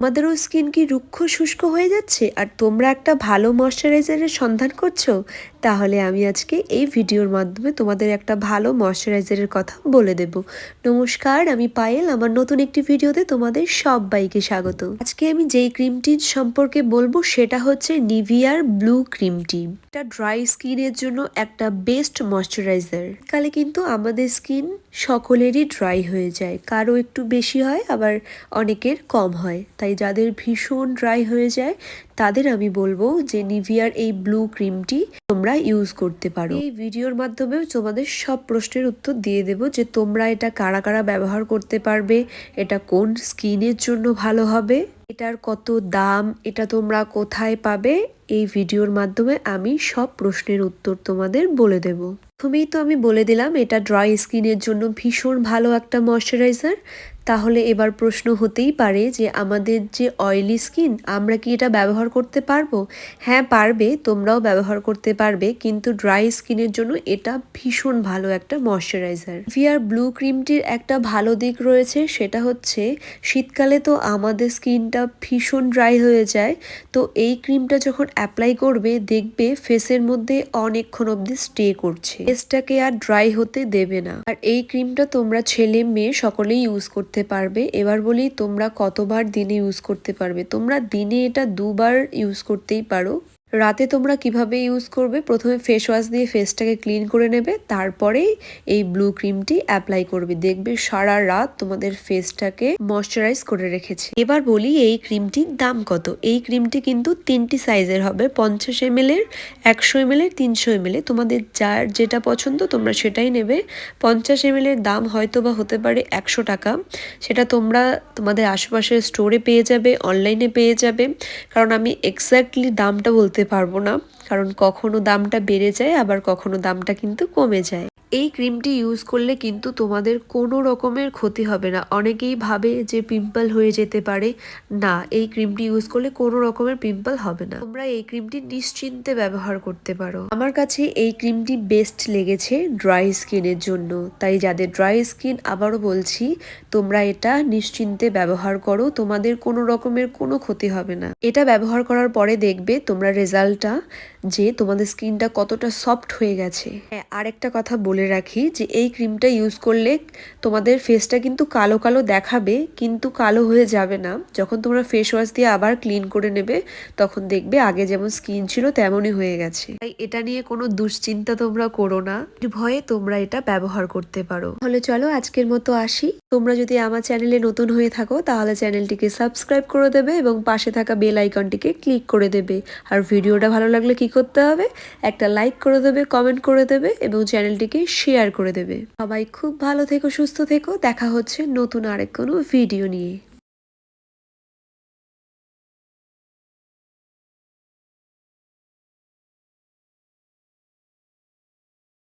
আমাদেরও স্কিন কি রুক্ষ শুষ্ক হয়ে যাচ্ছে? আর তোমরা একটা ভালো ময়শ্চারাইজারের সন্ধান করছ? তাহলে আমি আজকে এই ভিডিওর মাধ্যমে তোমাদের একটা ভালো ময়শ্চারাইজারের কথা বলে দেব। নমস্কার, আমি পায়েল, আমার নতুন একটি ভিডিওতে তোমাদের সবাইকে স্বাগত। আজকে আমি যেই ক্রিমটির সম্পর্কে বলব সেটা হচ্ছে নিভিয়ার ব্লু ক্রিমটি এটা ড্রাই স্কিনের জন্য একটা বেস্ট ময়শ্চারাইজার। কালে কিন্তু আমাদের স্কিন সকলেরই ড্রাই হয়ে যায়। কারও একটু বেশি হয়, আবার অনেকের কম হয়। তাই যাদের ভীষণ ড্রাই হয়ে যায়, তাদের আমি বলব যে নিভিয়ার এই ব্লু ক্রিমটি তোমরা ইউজ করতে পারো। এই ভিডিওর মাধ্যমেও তোমাদের সব প্রশ্নের উত্তর দিয়ে দেব যে তোমরা এটা কারা কারা ব্যবহার করতে পারবে, এটা কোন স্কিনের জন্য ভালো হবে, এটার কত দাম, এটা তোমরা কোথায় পাবে, এই ভিডিওর মাধ্যমে আমি সব প্রশ্নের উত্তর তোমাদের বলে দেব। প্রথমেই তো আমি বলে দিলাম, এটা ড্রাই স্কিনের জন্য ভীষণ ভালো একটা ময়শ্চারাইজার তাহলে এবার প্রশ্ন হতেই পারে যে, আমাদের যে অয়েলি স্কিন আমরা কি এটা ব্যবহার করতে পারব? হ্যাঁ পারবে, তোমরাও ব্যবহার করতে পারবে, কিন্তু ড্রাই স্কিনের জন্য এটা ভীষণ ভালো একটা ময়শ্চারাইজার ভিয়ার ব্লু ক্রিমটির একটা ভালো দিক রয়েছে, সেটা হচ্ছে শীতকালে তো আমাদের স্কিনটা ভীষণ ড্রাই হয়ে যায়। তো এই ক্রিমটা যখন অ্যাপ্লাই করবে, দেখবে ফেসের মধ্যে অনেকক্ষণ অবধি স্টে করছে। ফেসটাকে আর ড্রাই হতে দেবে না। আর এই ক্রিমটা তোমরা ছেলে মেয়ে সকলেই ইউজ করতে পারবে। এবার বলি তোমরা কতবার দিনে ইউজ করতে পারবে? তোমরা দিনে এটা দুবার ইউজ করতেই পারো। রাতে তোমরা কীভাবে ইউজ করবে? প্রথমে ফেস ওয়াশ দিয়ে ফেসটাকে ক্লিন করে নেবে তারপরেই এই ব্লু ক্রিমটি অ্যাপ্লাই করবে। দেখবে সারা রাত তোমাদের ফেসটাকে ময়শ্চারাইজ করে রেখেছে। এবার বলি এই ক্রিমটির দাম কত? এই ক্রিমটি কিন্তু তিনটি সাইজের হবে, পঞ্চাশ এম এর, একশো এম এর, তিনশো এম এর। তোমাদের যার যেটা পছন্দ তোমরা সেটাই নেবে। পঞ্চাশ এম এর দাম হয়তো বা হতে পারে একশো টাকা। সেটা তোমরা তোমাদের আশেপাশের স্টোরে পেয়ে যাবে অনলাইনে পেয়ে যাবে। কারণ আমি এক্স্যাক্টলি দামটা বলতে পারব না। কারণ কখনো দামটা বেড়ে যায় আবার কখনো দামটা কিন্তু কমে যায়। এই ক্রিমটি ইউজ করলে কিন্তু তোমাদের কোনো রকমের ক্ষতি হবে না। অনেকেই ভাবে যে পিম্পল হয়ে যেতে পারে। না, এই ক্রিমটি ইউজ করলে কোনো রকমের পিম্পল হবে না। তোমরা এই ক্রিমটি নিশ্চিন্তে ব্যবহার করতে পারো। আমার কাছে এই ক্রিমটি বেস্ট লেগেছে ড্রাই স্কিনের জন্য। তাই যাদের ড্রাই স্কিন আবারও বলছি, তোমরা এটা নিশ্চিন্তে ব্যবহার করো। তোমাদের কোনো রকমের কোনো ক্ষতি হবে না। এটা ব্যবহার করার পরে দেখবে তোমরা রেজাল্টটা যে তোমাদের স্কিনটা কতটা সফট হয়ে গেছে। হ্যাঁ আর একটা কথা বলে রাখি যে এই ক্রিমটা ইউজ করলে তোমাদের ফেসটা কিন্তু কালো কালো দেখাবে, কিন্তু কালো হয়ে যাবে না। যখন তোমরা ফেস ওয়াশ দিয়ে আবার ক্লিন করে নেবে, তখন দেখবে আগে যেমন স্কিন ছিল তেমনই হয়ে গেছে। তাই এটা নিয়ে কোনো দুশ্চিন্তা তোমরা করো না। ভয়ে তোমরা এটা ব্যবহার করতে পারো। তাহলে চলো আজকের মতো আসি। তোমরা যদি আমার চ্যানেলে নতুন হয়ে থাকো, তাহলে চ্যানেলটিকে সাবস্ক্রাইব করে দেবে এবং পাশে থাকা বেল আইকনটিকে ক্লিক করে দেবে। আর ভিডিওটা ভালো লাগলে কি করতে হবে, একটা লাইক করে দেবে কমেন্ট করে দেবে এবং চ্যানেলটিকে শেয়ার করে দেবে। সবাই খুব ভালো থেকো, সুস্থ থেকো, দেখা হচ্ছে নতুন আরেক কোনো ভিডিও নিয়ে।